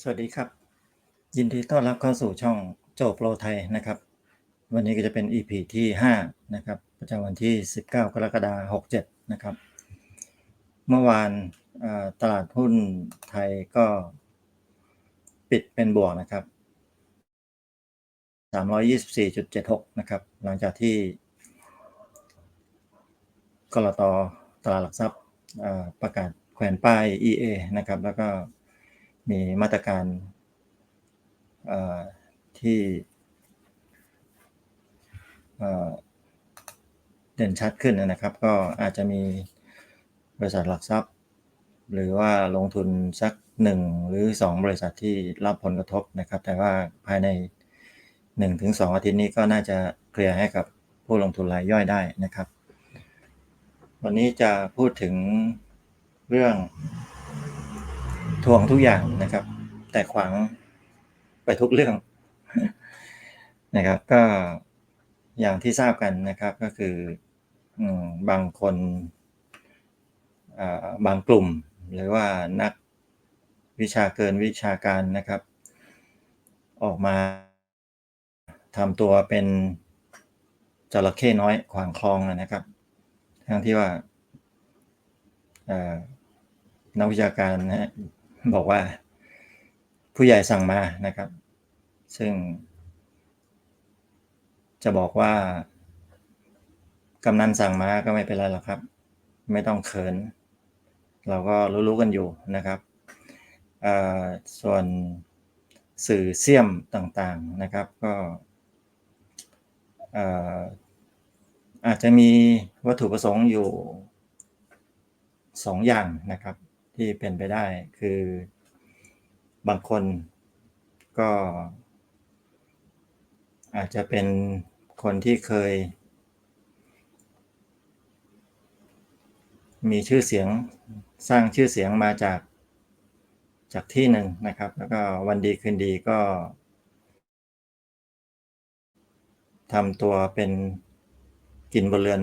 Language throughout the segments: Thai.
สวัสดีครับ ยินดีต้อนรับเข้าสู่ช่องโจโปรไทยนะครับ วันนี้ก็จะเป็น EP ที่5นะครับประจำวันที่ 19 กรกฎาคม67 นะครับ เมื่อวานตลาดหุ้นไทยก็ปิดเป็นบวกนะครับ 324.76 นะครับ หลังจากที่กรตตลาดหลักทรัพย์ประกาศแขวนป้าย EA นะครับ แล้วก็ มีมาตรการที่เอ่อเด่นชัดขึ้นนะครับ ก็อาจจะมีบริษัทหลักทรัพย์ หรือว่าลงทุนสักหนึ่งหรือสองบริษัทที่รับผลกระทบนะครับ แต่ว่าภายในหนึ่งถึงสองอาทิตย์นี้ก็น่าจะเคลียร์ให้กับผู้ลงทุนรายย่อยได้นะครับ วันนี้จะพูดถึงเรื่อง ทวงทุกอย่างนะครับ แต่ขวางไปทุกเรื่องนะครับ ก็อย่างที่ทราบกันนะครับก็คืออบางคนบางกลุ่ม หรือว่านักวิชาเกินวิชาการนะครับ ออกมาทำตัวเป็นจระเข้น้อยขวางคลองนะครับ ทั้งที่ว่านักวิชาการนะฮะ บอกว่า ผู้ใหญ่สั่งมานะครับ ซึ่ง จะบอกว่ากำนันสั่งมาก็ไม่เป็นไรหรอกครับ ไม่ต้องเขิน เราก็รู้ๆกันอยู่นะครับส่วนสื่อเสี่ยมต่างๆนะครับ ก็เอ่ออาจจะมีวัตถุประสงค์อยู่สองอย่างนะครับ ที่เป็นไปได้คือบางคนก็ อาจจะเป็นคนที่เคย มีชื่อเสียงสร้างชื่อเสียงมาจากจากที่หนึ่งนะครับ แล้วก็วันดีคืนดีก็ทำตัวเป็นกินบนเรือน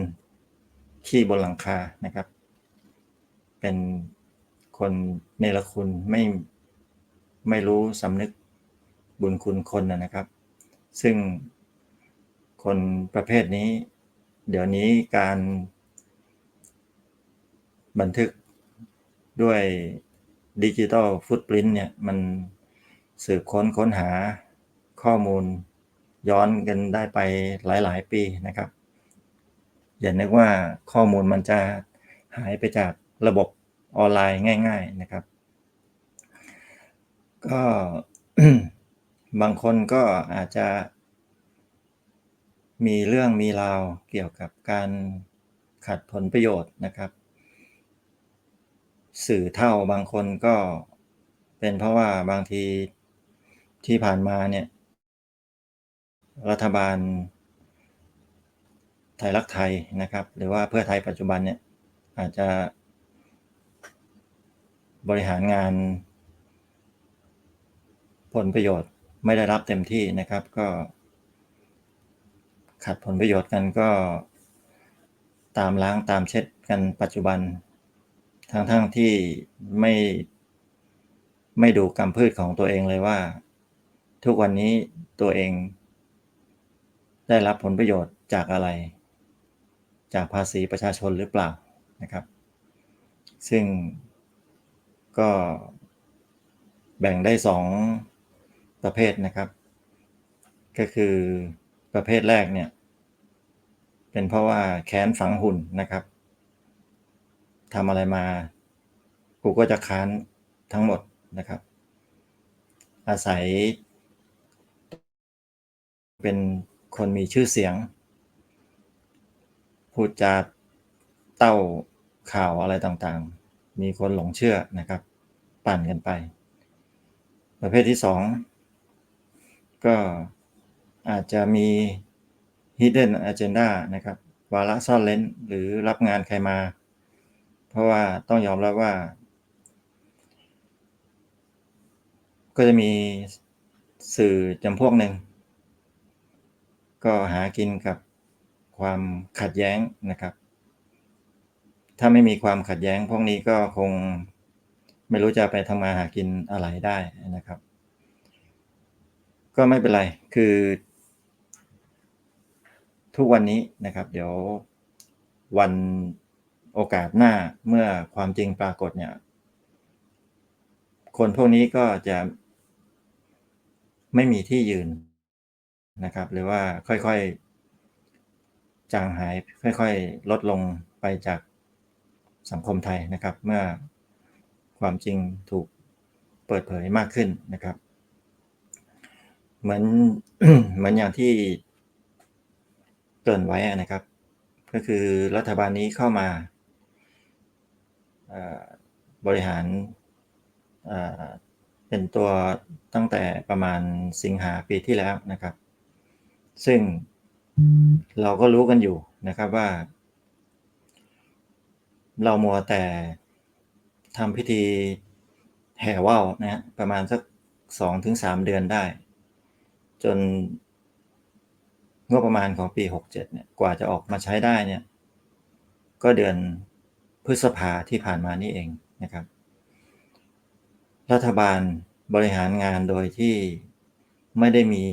ขี้บนหลังคานะครับ เป็น คนเนรคุณไม่ไม่รู้สำนึกบุญคุณคนนะครับ ซึ่งคนประเภทนี้ เดี๋ยวนี้การบันทึกด้วยดิจิตอลฟุตปรินเนี่ย มันสืบค้นค้นหาข้อมูลย้อนกันได้ไปหลาย ๆ ปีนะครับ อย่านึกว่าข้อมูลมันจะหายไปจากระบบ ออนไลน์ง่าย ๆนะครับ ก็บางคนก็อาจจะ มีเรื่องมีราวเกี่ยวกับการขัดผลประโยชน์นะครับ สื่อเท่าบางคนก็เป็นเพราะว่าบางทีที่ผ่านมาเนี่ย รัฐบาล ไทยรักไทยนะครับ หรือว่าเพื่อไทยปัจจุบันเนี่ยอาจจะ บริหารงาน ผลประโยชน์ไม่ได้รับเต็มที่นะครับก็ ขัดผลประโยชน์กันก็ตามล้างตามเช็ดกันปัจจุบัน ทั้งๆทที่ไม่ไม่ดูกรรมพืชของตัวเองเลยว่า ทุกวันนี้ตัวเอง ได้รับผลประโยชน์จากอะไร จากภาษีประชาชนหรือเปล่านะครับ ซึ่ง ก็แบ่งได้สองประเภทนะครับ ก็คือประเภทแรกเนี่ย เป็นเพราะว่าแค้นฝังหุ่นนะครับทำอะไรมา กูก็จะค้านทั้งหมดนะครับ อาศัย เป็นคนมีชื่อเสียง พูดจาเต้าข่าวอะไรต่างๆ มีคนหลงเชื่อนะครับ ปั่นกันไป ประเภทที่สองก็อาจจะมี hidden agenda นะครับ วาระซ่อนเล้นหรือรับงานใครมา เพราะว่าต้องยอมรับว่า ก็จะมีสื่อจำพวกหนึ่ง ก็หากินกับความขัดแย้งนะครับ ถ้าไม่มีความขัดแย้ง พวกนี้ก็คงไม่รู้จะไปทำมาหากินอะไรได้นะครับ ก็ไม่เป็นไรคือ ทุกวันนี้นะครับ เดี๋ยววันโอกาสหน้าเมื่อความจริงปรากฏเนี่ย คนพวกนี้ก็จะไม่มีที่ยืนนะครับ หรือว่าค่อยๆจางหาย ค่อย ๆ ลดลงไปจาก สังคมไทยนะครับ เมื่อความจริงถูกเปิดเผยมากขึ้นนะครับ เหมือนเหมือนอย่างที่เกินไว้นะครับ ก็คือรัฐบาลนี้เข้ามาบริหารเป็นตัวตั้งแต่ประมาณสิงหาปีที่แล้วนะครับ ซึ่งเราก็รู้กันอยู่นะครับว่า เรามัวแต่ทำพิธีแห่ว่าวนะฮะประมาณสักสองถึงสามเดือนได้ จนงบประมาณของปี67เนี่ยกว่าจะออกมาใช้ได้เนี่ย ก็เดือนพฤษภาที่ผ่านมานี่เองนะครับ รัฐบาลบริหารงานโดยที่ไม่ได้มี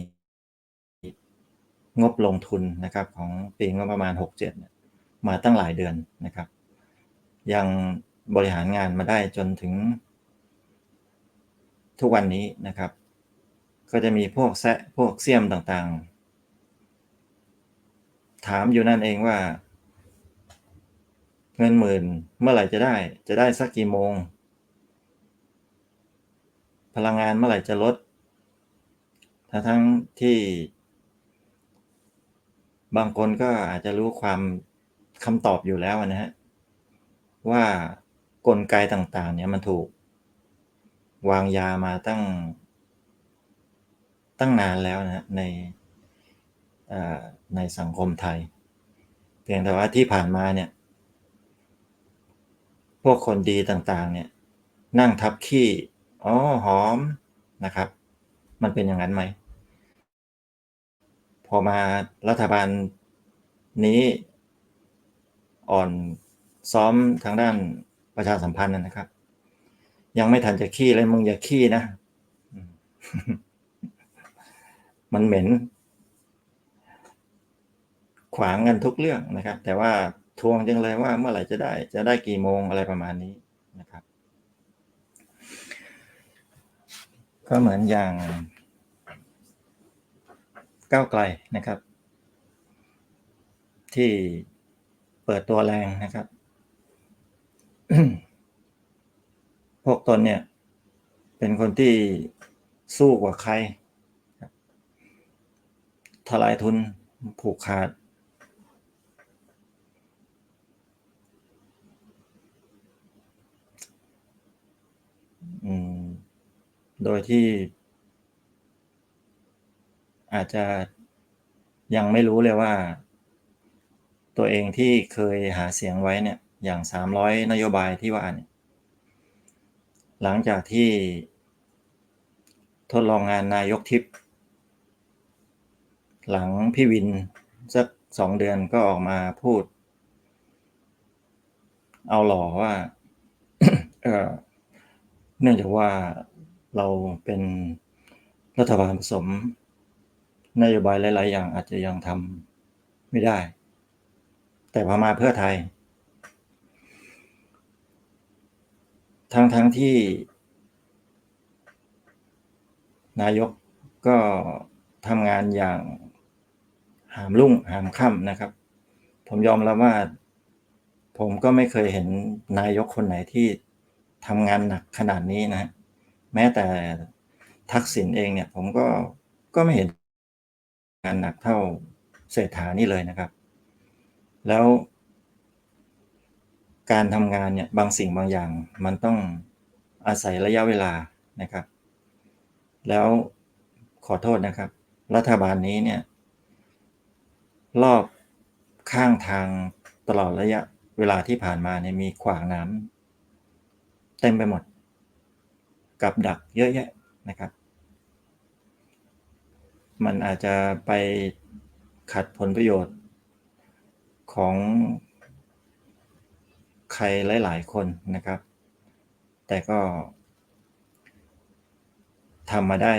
งบลงทุนนะครับของปีงบประมาณ 67เนี่ยมาตั้งหลายเดือนนะครับ ยังบริหารงานมาได้จนถึง ทุกวันนี้นะครับ ก็จะมีพวกแซะพวกเสี่ยมต่างๆ ถามอยู่นั่นเองว่า เงินหมื่นเมื่อไหร่จะได้ จะได้สักกี่โมง พลังงานเมื่อไหร่จะลดทั้งที่ บางคนก็อาจจะรู้ความคำตอบอยู่แล้วนะฮะ ว่ากลไกต่างๆ เนี่ยมันถูก วางยามาตั้ง ตั้งนานแล้วนะในในสังคมไทย เพียงแต่ว่าที่ผ่านมาเนี่ย พวกคนดีต่างๆ เนี่ย นั่งทับขี้อ๋อหอมนะครับ มันเป็นอย่างนั้นไหม พอมารัฐบาลนี้อ่อน ซ้อมทางด้านประชาสัมพันธ์นะครับ ยังไม่ทันจะขี้เลยมึงอย่าขี้นะ มันเหม็น ขวางกันทุกเรื่องนะครับ แต่ว่าทวงจังเลยว่าเมื่อไหร่จะได้ จะได้กี่โมงอะไรประมาณนี้นะครับ ก็เหมือนอย่างก้าวไกลนะครับ ที่เปิดตัวแรงนะครับ พวกตนเนี่ย เป็นคนที่สู้กว่าใครทลายทุนผูกขาด โดยที่ อาจจะยังไม่รู้เลยว่า ตัวเองที่เคยหาเสียงไว้เนี่ย อย่างสามร้อยนโยบายที่ว่าเนี่ยหลังจากที่ทดลองงานนายกทิพย์หลังพี่วิน สักสองเดือนก็ออกมาพูด เอาหล่อว่าเออเนื่องจากว่าเราเป็นรัฐบาลผสม นโยบายหลาย ๆ อย่างอาจจะยังทำไม่ได้ แต่พอมาเพื่อไทย ทั้งทั้งที่ นายกก็ทำงานอย่างหามรุ่งหามค่ำนะครับ ผมยอมรับว่า ผมก็ไม่เคยเห็นนายกคนไหนที่ทำงานหนักขนาดนี้นะ แม้แต่ทักษิณเองเนี่ย ผมก็ก็ไม่เห็นงานหนักเท่าเศรษฐานี่เลยนะครับ แล้ว การทำงานเนี่ยบางสิ่งบางอย่างมันต้องอาศัยระยะเวลานะครับ แล้วขอโทษนะครับ รัฐบาลนี้เนี่ยรอบข้างทางตลอดระยะเวลาที่ผ่านมาเนี่ยมีขวางน้ำเต็มไปหมด กับดักเยอะแยะนะครับ มันอาจจะไปขัดผลประโยชน์ของ ใครหลาย ๆ คนนะครับ แต่ก็ทำมาได้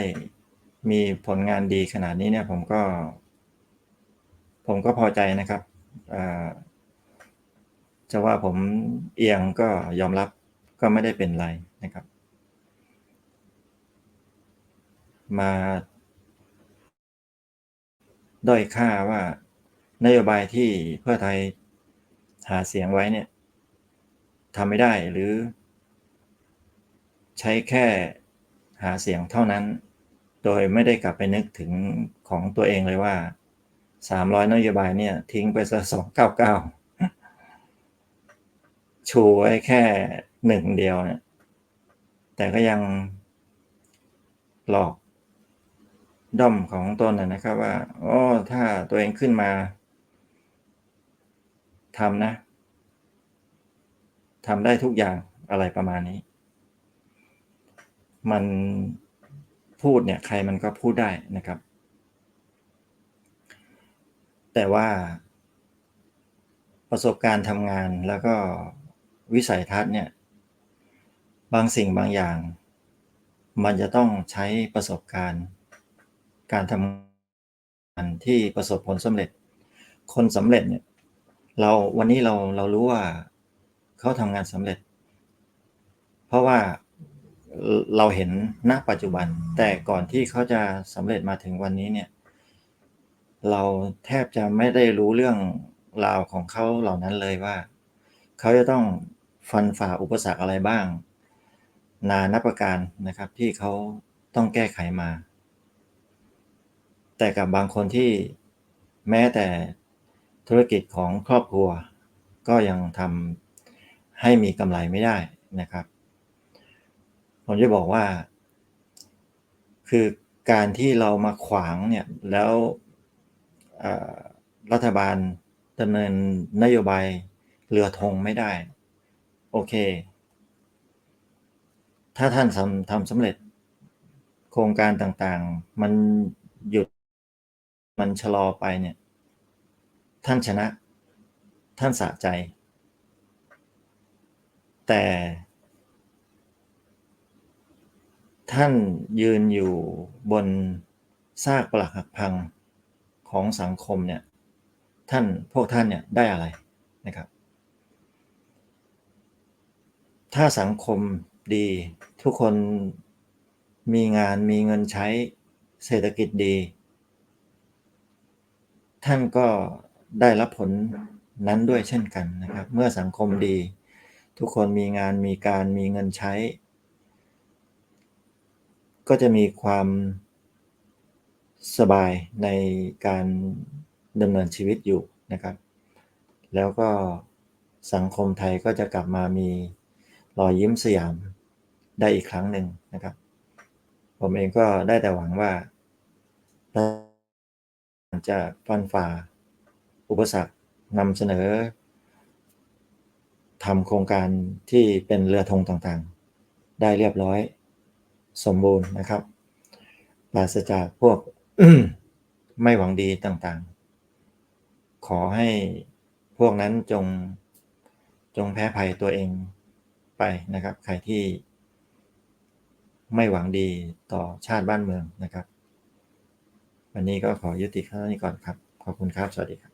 มีผลงานดีขนาดนี้เนี่ยผมก็ ผมก็พอใจนะครับจะว่าผมเอียงก็ยอมรับก็ไม่ได้เป็นไรนะครับ มาด้อยค่าว่านโยบายที่เพื่อไทยหาเสียงไว้เนี่ย ทำไม่ได้หรือ ใช้แค่หาเสียงเท่านั้น โดยไม่ได้กลับไปนึกถึงของตัวเองเลยว่า 300 นโยบายเนี่ย ทิ้งไปซะ299 ชูไว้แค่หนึ่งเดียวเนี่ยแต่ก็ยังหลอกด้อมของตนนะครับว่าอ๋อถ้าตัวเองขึ้นมาทำนะ ทำได้ทุกอย่างอะไรประมาณนี้ มันพูดเนี่ยใครมันก็พูดได้นะครับ แต่ว่าประสบการณ์ทำงานแล้วก็วิสัยทัศน์เนี่ย บางสิ่งบางอย่าง มันจะต้องใช้ประสบการณ์ การทำงานที่ประสบผลสำเร็จ คนสำเร็จเนี่ย เราวันนี้เราเรารู้ว่า เขาทำงานสำเร็จ เพราะว่าเราเห็นณปัจจุบัน แต่ก่อนที่เขาจะสำเร็จมาถึงวันนี้เนี่ย เราแทบจะไม่ได้รู้เรื่องราวของเขาเหล่านั้นเลยว่า เขาจะต้องฟันฝ่าอุปสรรคอะไรบ้าง นานับประการนะครับ ที่เขาต้องแก้ไขมา แต่กับบางคนที่แม้แต่ธุรกิจของครอบครัว ก็ยังทำ ให้มีกำไรไม่ได้นะครับ ผมจะบอกว่า คือการที่เรามาขวางเนี่ย แล้วรัฐบาลดำเนินนโยบายเรือธงไม่ได้ โอเค ถ้าท่านทำทำสำเร็จ โครงการต่างๆ มันหยุดมันชะลอไปเนี่ย ท่านชนะ ท่านสะใจ แต่ ท่านยืนอยู่บนซากปลักหักพังของสังคมเนี่ยท่านพวกท่านเนี่ยได้อะไรนะครับ ถ้าสังคมดีทุกคนมีงานมีเงินใช้เศรษฐกิจดี ท่านก็ได้รับผลนั้นด้วยเช่นกันนะครับ เมื่อสังคมดี ทุกคนมีงานมีการมีเงินใช้ ก็จะมีความสบายในการดำเนินชีวิตอยู่นะครับ แล้วก็สังคมไทยก็จะกลับมามีรอยยิ้มสยามได้อีกครั้งหนึ่งนะครับ ผมเองก็ได้แต่หวังว่าจะฟันฝ่า อุปสรรคนำเสนอ ทำโครงการที่เป็นเรือธงต่างๆ ได้เรียบร้อยสมบูรณ์นะครับปราศจากพวกไม่หวังดีต่างๆ ขอให้พวกนั้นจงจงแพ้ภัยตัวเองไปนะครับ ใครที่ไม่หวังดีต่อชาติบ้านเมืองนะครับ วันนี้ก็ขอยุติเท่านี้ก่อนครับ ขอบคุณครับ สวัสดีครับ